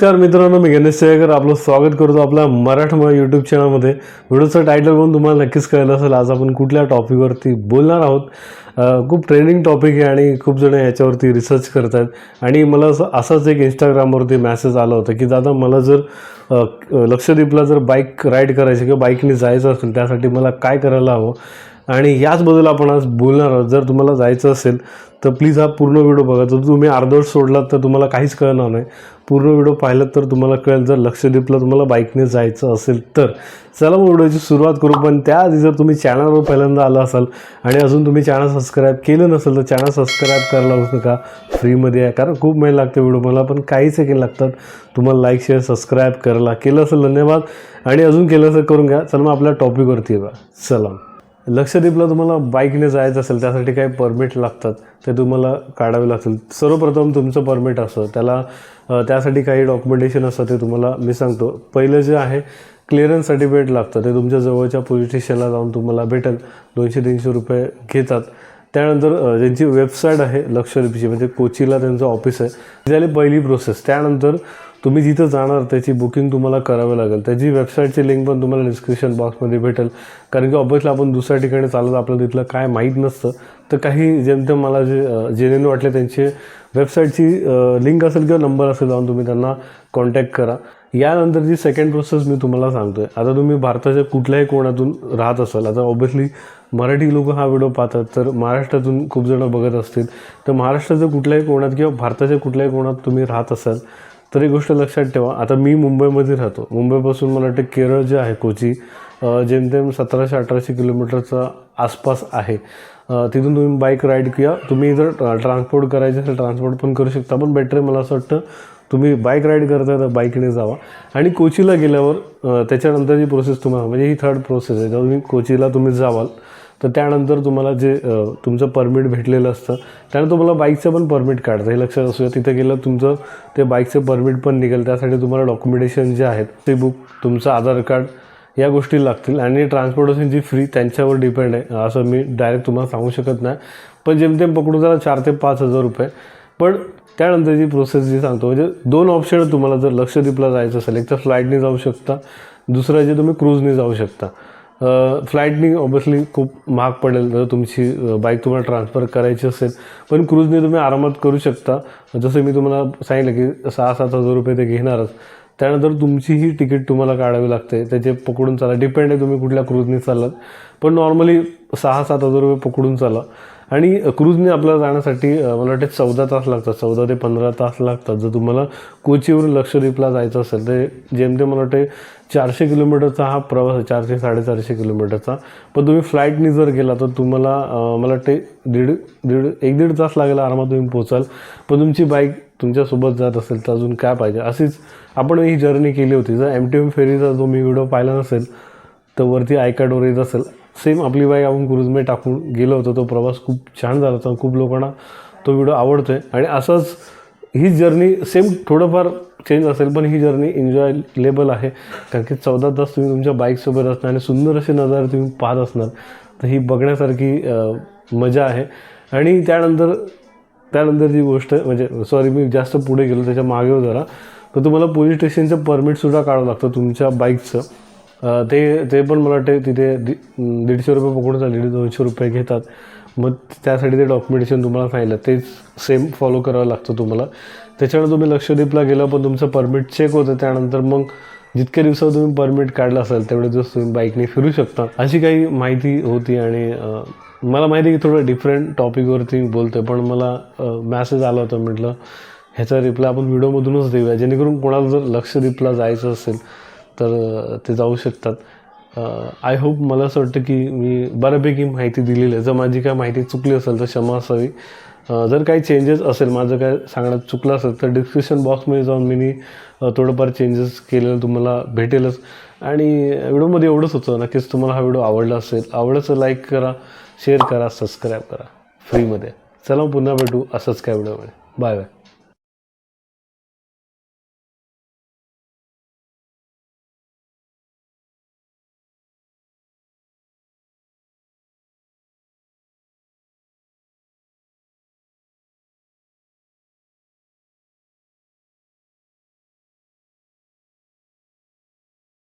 नमस्कार मित्रांनो मी गणेश सेवेकर आपलं स्वागत करतो आपल्या मराठमोळा यूट्यूब चॅनलमध्ये व्हिडिओचं टायटल बघून तुम्हाला नक्कीच कळलं असेल आज आपण कुठल्या टॉपिकवरती बोलणार आहोत. खूप ट्रेंडिंग टॉपिक आहे आणि खूप जण याच्यावरती रिसर्च करत आहेत आणि मला असं असाच एक इंस्टाग्रामवरती मॅसेज आला होता की दादा मला जर लक्षद्वीपला जर बाईक राईड करायची किंवा बाईकने जायचं असेल त्यासाठी मला काय करायला हवं? आणि याचबद्दल आपण आज बोलणार आहोत. जर तुम्हाला जायचं असेल तर प्लीज हा पूर्ण व्हिडिओ बघा. जर तुम्ही अर्धवट सोडलात तर तुम्हाला काहीच कळणार नाही. पूर्ण व्हिडिओ पाहिलात तर तुम्हाला कळेल. जर लक्षद्वीपला तुम्हाला बाईकने जायचं असेल तर. चला मग व्हिडिओची सुरुवात करू पण त्याआधी जर तुम्ही चॅनलवर पहिल्यांदा आला असाल आणि अजून तुम्ही चॅनल सबस्क्राईब केलं नसेल तर चॅनल सबस्क्राईब करायला होऊ नका. फ्रीमध्ये आहे कारण खूप मेल लागते व्हिडिओ मला पण काही सेकंड लागतात. तुम्हाला लाईक शेअर सबस्क्राईब करायला केलं असेल धन्यवाद. आणि अजून केलं असेल करून घ्या. चला मग आपल्या टॉपिकवरती येऊया. चला लक्षद्वीपला तुम्हाला बाईकने जायचं असेल त्यासाठी काही परमिट लागतात ते तुम्हाला काढावे लागतील. सर्वप्रथम तुमचं परमिट असतं. त्याला त्यासाठी काही डॉक्युमेंटेशन असतं ते तुम्हाला मी सांगतो. पहिलं जे आहे क्लिअरन्स सर्टिफिकेट लागतं. ते तुमच्या जवळच्या पोलीस स्टेशनला जाऊन तुम्हाला भेटेल. दोनशे तीनशे रुपये घेतात. त्यानंतर ज्यांची वेबसाईट आहे लक्षद्वीपची म्हणजे कोचीला त्यांचं ऑफिस आहे. झाली पहिली प्रोसेस त्यानंतर तुम्ही जिथं जाणार त्याची बुकिंग तुम्हाला करावं लागेल. त्याची वेबसाईटची लिंक पण तुम्हाला डिस्क्रिप्शन बॉक्समध्ये भेटेल. कारण की ऑब्विसली आपण दुसऱ्या ठिकाणी चालत आपल्याला तिथलं काय माहीत नसतं. तर काही जेमतेम मला जे जेनेन वाटले त्यांचे वेबसाईटची लिंक असेल किंवा नंबर असेल जाऊन तुम्ही त्यांना कॉन्टॅक्ट करा. यानंतरची सेकंड प्रोसेस मी तुम्हाला सांगतोय. आता तुम्ही भारताच्या कुठल्याही कोणातून राहत असाल आता ऑब्व्हियसली मराठी लोक हा व्हिडिओ पाहतात तर महाराष्ट्रातून खूप जणं बघत असतील. तर महाराष्ट्राच्या कुठल्याही कोणात किंवा भारताच्या कुठल्याही कोणात तुम्ही राहत असाल तर एक गोष्ट लक्षात ठेवा. आता मी मुंबईमध्ये राहतो. मुंबईपासून मला वाटतं केरळ जे आहे कोची जेमतेम सतराशे अठराशे किलोमीटरचा आसपास आहे. तिथून तुम्ही बाईक राईड किंवा तुम्ही जर ट्रान्सपोर्ट करायचं असेल ट्रान्सपोर्ट पण करू शकता. पण बेटर आहे मला असं वाटतं तुम्ही बाईक राईड करताय तर बाईकने जावा. आणि कोचीला गेल्यावर त्याच्यानंतर त्याच्यानंतरची प्रोसेस तुम्हाला म्हणजे ही थर्ड प्रोसेस आहे. जेव्हा तुम्ही कोचीला तुम्ही जावाल तर त्यानंतर तुम्हाला जे तुमचं परमिट भेटलेलं असतं त्यानंतर तुम्हाला बाईकचं पण परमिट काढतं हे लक्षात असू द्या तिथे गेलं तुमचं ते बाईकचं परमिट पण निघेल. त्यासाठी तुम्हाला डॉक्युमेंटेशन जे आहेत ते बुक तुमचं आधार कार्ड या गोष्टी लागतील. आणि ट्रान्सपोर्टेशन जी फ्री त्यांच्यावर डिपेंड आहे. असं मी डायरेक्ट तुम्हाला सांगू शकत नाही. पण जेमतेम पकडून जरा चार ते पाच हजार रुपये. पण त्यानंतरची प्रोसेस जी सांगतो म्हणजे दोन ऑप्शन तुम्हाला जर लक्षद्वीपला जायचं असेल एक तर फ्लाईटने जाऊ शकता दुसरं जे तुम्ही क्रूजने जाऊ शकता. फ्लाईटनी ऑब्विसली खूप महाग पडेल. जर तुमची बाईक तुम्हाला ट्रान्सफर करायची असेल पण क्रूजने तुम्ही आरामात करू शकता. जसं मी तुम्हाला सांगितलं की सहा सात हजार रुपये ते घेणारच. त्यानंतर तुमची ही तिकीट तुम्हाला काढावी लागते. त्याचे पकडून चाला. डिपेंड आहे तुम्ही कुठल्या क्रूजने चाललात. पण नॉर्मली सहा सात हजार रुपये पकडून चाला. आणि क्रूजने आपल्याला जाण्यासाठी मला वाटते चौदा तास लागतात चौदा ते पंधरा तास लागतात. जर तुम्हाला कोचीवरून लक्षद्वीपला जायचं असेल तर जेमते मला वाटते चारशे किलोमीटरचा हा प्रवास आहे चारशे साडेचारशे किलोमीटरचा. पण तुम्ही फ्लाईटनी जर गेला तर तुम्हाला मला वाटते दीड दीड एक दीड तास लागेल आरामात तुम्ही पोचाल पण तुमची बाईक तुमच्यासोबत जात असेल तर अजून काय पाहिजे? अशीच आपण ही जर्नी केली होती. जर एम टी एम फेरीचा जो मी व्हिडिओ पाहिला नसेल तर वरती आय येत असेल. सेम आपली बाईक आपण क्रूजमध्ये टाकून गेलो होतो तो प्रवास खूप छान झाला होता खूप लोकांना तो व्हिडिओ आवडतो आहे आणि असंच ही जर्नी सेम थोडंफार चेंज असेल पण ही जर्नी एन्जॉयलेबल आहे. कारण की चौदा तास तुम्ही तुमच्या बाईकसोबत असणार आणि सुंदर असे नजारे तुम्ही पाहत असणार. तर ही बघण्यासारखी मजा आहे. आणि त्यानंतर त्यानंतरची गोष्ट म्हणजे सॉरी मी जास्त पुढे गेलो त्याच्यामागे जरा. तर तुम्हाला पोलीस स्टेशनचं परमिटसुद्धा काढावं लागतं तुमच्या बाईकचं ते ते पण मला वाटते तिथे दि दीडशे रुपये पकडून दीड दोनशे रुपये घेतात. मग त्यासाठी ते डॉक्युमेंटेशन तुम्हाला सांगितलं. तेच सेम फॉलो करावं लागतं तुम्हाला. त्याच्यानं तुम्ही लक्षद्वीपला गेलं पण तुमचं परमिट चेक होतं त्यानंतर मग जितक्या दिवसात तुम्ही परमिट काढलं असेल तेवढे दिवस तुम्ही बाईकने फिरू शकता. अशी काही माहिती होती आणि मला माहिती आहे की थोडं डिफरंट टॉपिकवरती बोलतोय पण मला मॅसेज आला होता म्हटलं ह्याचा रिप्लाय आपण व्हिडिओमधूनच देऊया. जेणेकरून कोणाला जर लक्षद्वीपला जायचं असेल तर ते जाऊ शकतात. आय होप मला असं वाटतं की मी बऱ्यापैकी माहिती दिलेली आहे. जर माझी काय माहिती चुकली असेल तर क्षमा असावी. जर काही चेंजेस असेल माझं काय सांगण्यात चुकलं असेल तर डिस्क्रिप्शन बॉक्समध्ये जाऊन मी थोडंफार चेंजेस केलेलं तुम्हाला भेटेलच. आणि व्हिडिओमध्ये एवढंच होतं. नक्कीच तुम्हाला हा व्हिडिओ आवडला असेल आवडचं लाईक करा शेअर करा सबस्क्राईब करा. फ्रीमध्ये चला मग पुन्हा भेटू असंच काय व्हिडिओमध्ये. Bye bye